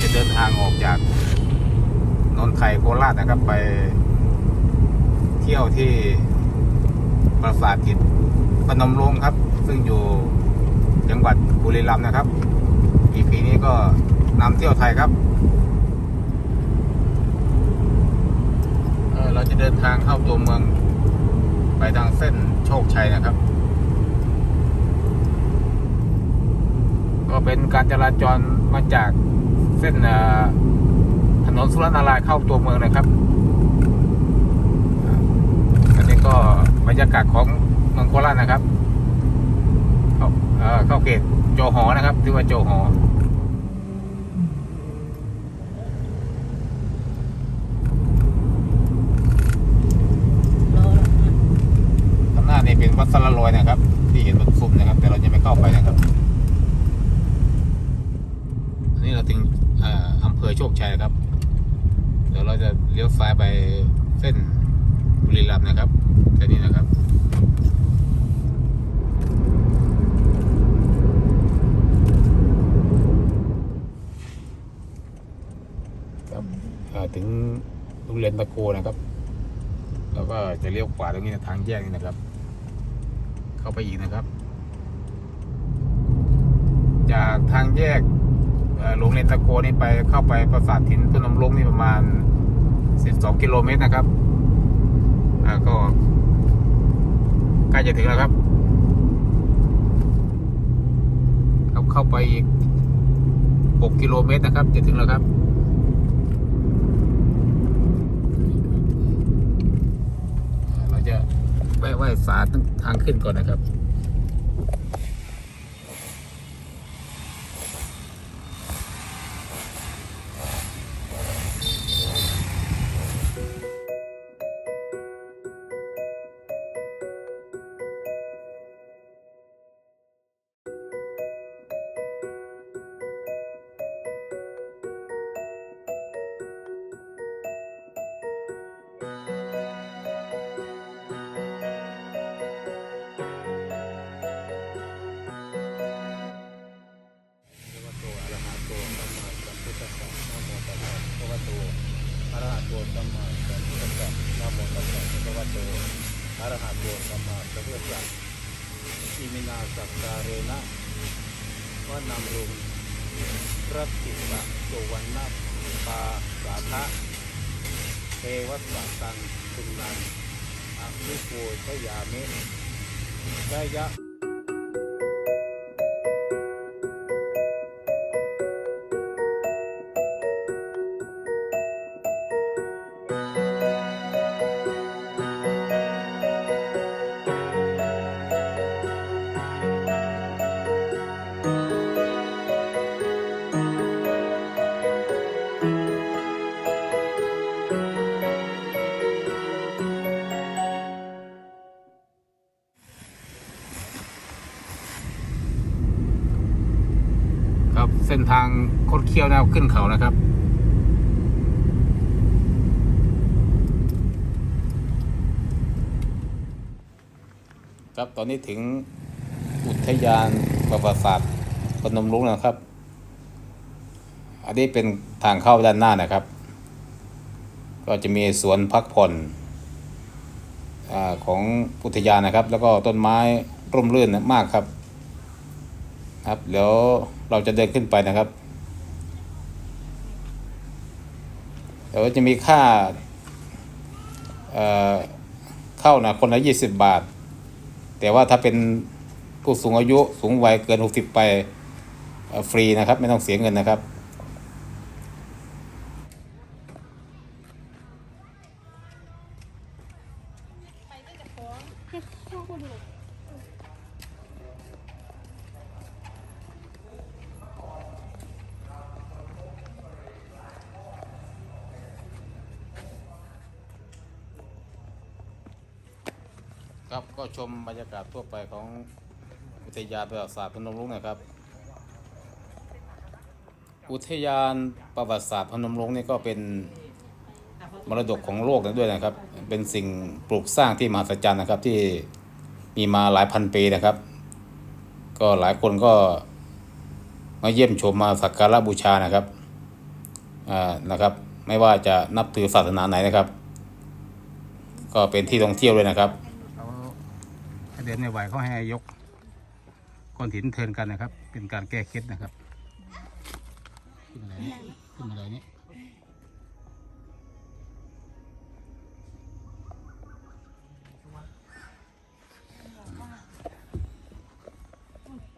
จะเดินทางออกจากนนทไทยโคราชนะครับ ไปเที่ยวที่ปราสาทหินพนมรงครับ ซึ่งอยู่จังหวัดบุรีรัมย์นะครับอีพีนี้ก็นำเที่ยวไทยครับเเราจะเดินทางเข้าตัวเมืองไปทางเส้นโชคชัยนะครับ ก็เป็นการจราจรมาจากเส้นเอ่อถนนสุรนารายณ์เข้าตัวเมืองนะครับ อันนี้ก็บรรยากาศของเมืองโคราชนะครับเข้าเอ่อเข้าเขตโจหอนะครับที่ว่าโจหอข้างหน้านี่เป็นวัดสระลอยนะครับ ที่เห็นบนซุ้มนะครับ แต่เราจะไม่เข้าไปนะครับาถึงออำเภอโชคชัยครับ เดี๋ยวเราจะเลี้ยวซ้ายไปเส้นบุรีรัมย์นะครับแค่นี้นะครับถึงโรงเรียนตะโกนะครับ แล้วก็จะเลี้ยวขวาตรงนี้นะทางแยกนี่นะครับ เข้าไปอีกนะครับ จากทางแยก เอ่อโรงเรียนตะโกนี่ไปเข้าไปปราสาทถินพนมรุ้งนี่ประมาณ 12 กิโลเมตรนะครับก็ใกล้จะถึงแล้วครับเข้าเข้าไปอีก 6 กิโลเมตรนะครับ จะถึงแล้วครับเราจะแวะไหว้สาตั้งทางขึ้นก่อนนะครับ อิมินาสักการเรนะวะนำรุงพระติสะโตวันนาปาสาทะเทวสัตังคุณนันอภิโภชยามิชยะ เส้นทางคดเคี้ยวแนวขึ้นเขานะครับ ครับตอนนี้ถึงอุทยานประวัติศาสตร์พนมรุ้งนะครับ อันนี้เป็นทางเข้าด้านหน้านะครับ ก็จะมีสวนพักผ่อนอของอุทยานนะครับ แล้วก็ต้นไม้ร่มรื่นมากครับ ครับเดี๋ยวเราจะเดินขึ้นไปนะครับเดี๋ยวจะมีค่าเข้านะคนละยี่สิบบาท แต่ว่าถ้าเป็นผู้สูงอายุสูงวัยเกินหกสิบไปฟรีนะครับ ไม่ต้องเสียเงินนะครับ ครับก็ชมบรรยากาศทั่วไปของอุทยานประวัติศาสตร์พนมรุ้งนะครับ อุทยานประวัติศาสตร์พนมรุ้งนี่ก็เป็นมรดกของโลกด้วยนะครับ เป็นสิ่งปลูกสร้างที่มหัศจรรย์นะครับที่มีมาหลายพันปีนะครับ ก็หลายคนก็มาเยี่ยมชมมาสักการะบูชานะครับอ่านะครับ ไม่ว่าจะนับถือศาสนาไหนนะครับ ก็เป็นที่ท่องเที่ยวเลยนะครับ เขาเดินไม่ไหวเขาให้ยกก้อนหินเทินกันนะครับ เป็นการแก้เคล็ดนะครับขึ้นอะไรนี่ขึ้นอะไรนี่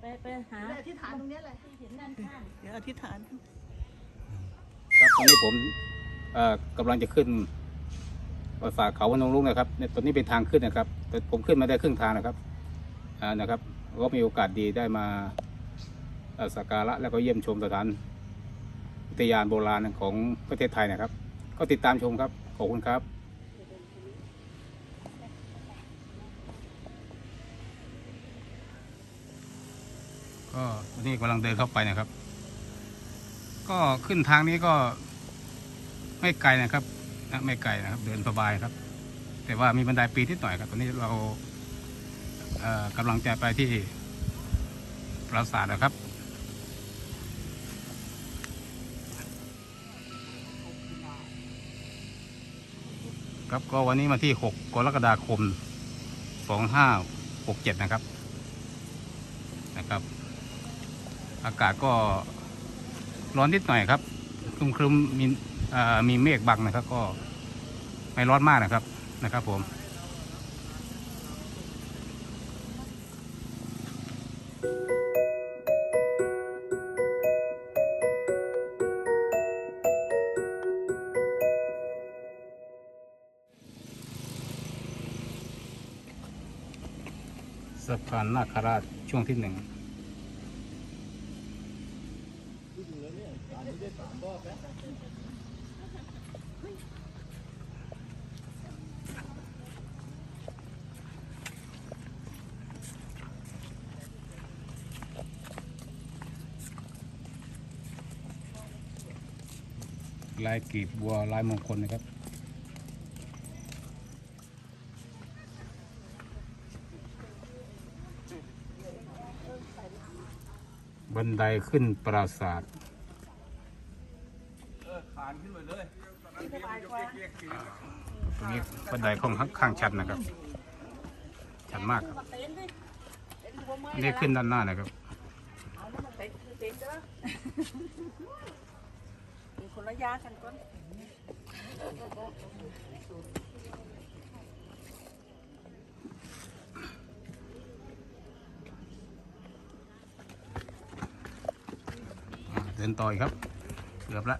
ไปไปหาอธิษฐานตรงเนี้ยเลยเห็นด้านข้างเดี๋ยวอธิษฐาน ครับตอนนี้ผมเอ่อกำลังจะขึ้นปราสาทเขาพนมรุ้งนะครับเนี่ยตอนนี้เป็นทางขึ้นนะครับ แต่ผมขึ้นมาได้ครึ่งทางนะครับอ่านะครับก็มีโอกาสดีได้มาเอ่อสักการะแล้วก็เยี่ยมชมสถานอุทยานโบราณของประเทศไทยนะครับ ก็ติดตามชมครับขอบคุณครับก็ตอนนี้กำลังเดินเข้าไปนะครับ ก็ขึ้นทางนี้ก็ไม่ไกลนะครับนะไม่ไกลนะครับ เดินสบายครับ แต่ว่ามีบันไดปีนนิดหน่อยครับตอนนี้เราเอ่อกำลังจะไปที่ปราสาทนะครับครับก็วันนี้มาที่ 6 กรกฎาคม 2567 นะครับ นะครับ อากาศก็ร้อนนิดหน่อยครับครึมครึมๆมีเมีเมฆบังนะครับ ก็ไม่ร้อนมากนะครับ นะครับผมสะพานนาคราชช่วงที่หนึ่ง ลายกลีบบัวลายมงคลนะครับบันไดขึ้นปราสาทตรงนี้บันไดค่อนข้างชันนะครับ ชันมากครับอันนี่ขึ้นด้านหน้านะครับมี คนละยากันก่อนเดินต่อยครับ เกือบละ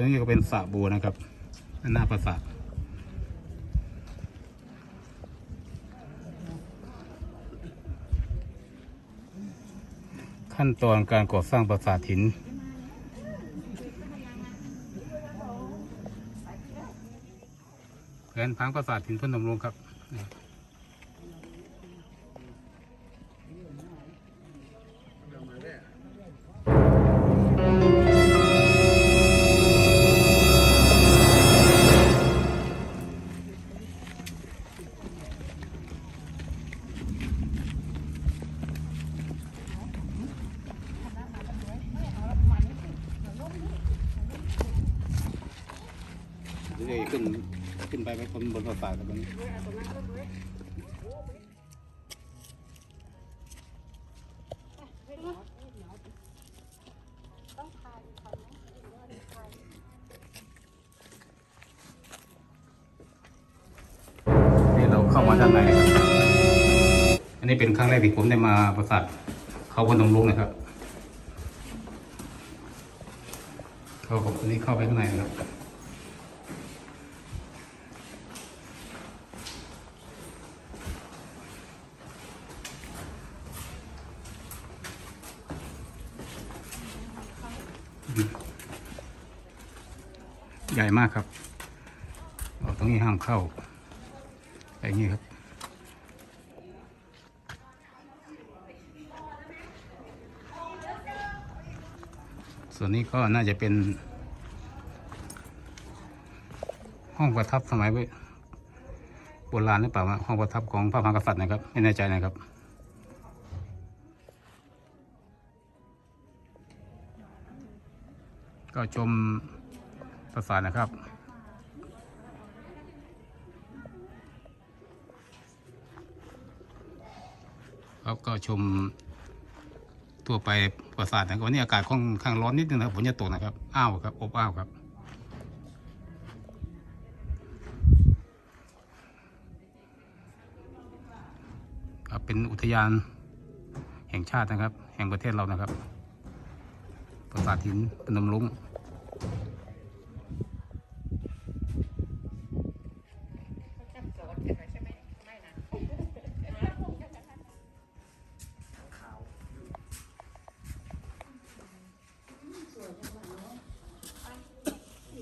ตัวนี้ก็เป็นสระบัวนะครับนหน้าปราสาทขั้นตอนการก่อสร้างปราสาทหินแผนพังปราสาทหินพนมรุ้งครับ เรื่อยๆขึ้นขึ้นไปไปบนบนปราสาทครับตรงนี้นี่เราเข้ามาด้านในนะครับอันนี้เป็นครั้งแรกที่ผมได้มาปราสาทเขาพนมรุ้งนะครับเข้าผมอันนี้เข้าไปข้างในนะครับ ใหญ่มากครับเอาตรงนี้ห้ามเข้าอย่างนี้ครับสส่วนนี้ก็น่าจะเป็น ห้องประทับสมัยโบราณหรือเปล่าห้องประทับของพระมหากษัตริย์นะครับ ไม่แน่ใจนะครับ ก็ชมปราสาทนะครับ ครับก็ชมทั่วไปปราสาทนะครับวันนี้อากาศค่อนข้างร้อนนิดนึงนะครับฝนจะตกนะครับ อ้าวครับ อบอ้าวครับครับเป็นอุทยานแห่งชาตินะครับ แห่งประเทศเรานะครับ ปราสาทหินพนมรุ้ง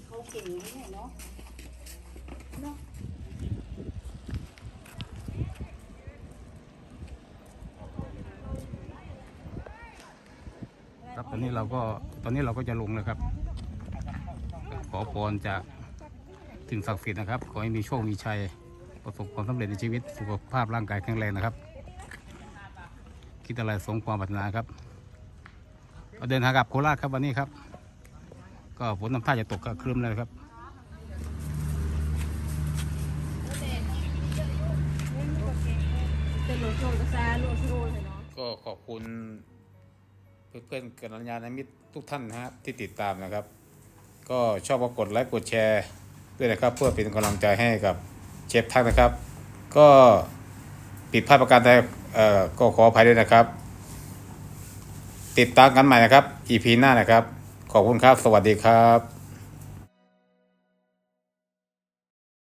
เขาเก่งนะเนี่ยเนาะ ครับต อนนี้เราก็ตอนนี้เราก็จะลงนะครับ ขอพรจากสิ่งศักดิ์สิทธิ์นะครับ ขอให้มีโชค มีชัย ประสบความสำเร็จในชีวิต สุขภาพร่างกายแข็งแรงนะครับ คิดอะไรสมความปรารถนาครับเดินทางกลับโคราชครับวันนี้ครับ ก็ฝนน้ำท่าจะตกก็ครึ้มเลยครับ เพื่อนๆกัลยาณมิตรทุกท่านนะครับที่ติดตามนะครับ ก็ชอบก็กดไลค์กดแชร์ด้วยนะครับ เพื่อเป็นกำลังใจให้กับเชฟทักนะครับ ก็ปิดภาพประการใดเอ่อก็ขออภัยด้วยนะครับ ติดตามกันใหม่นะครับ EP หน้านะครับ ขอบคุณครับ สวัสดีครับ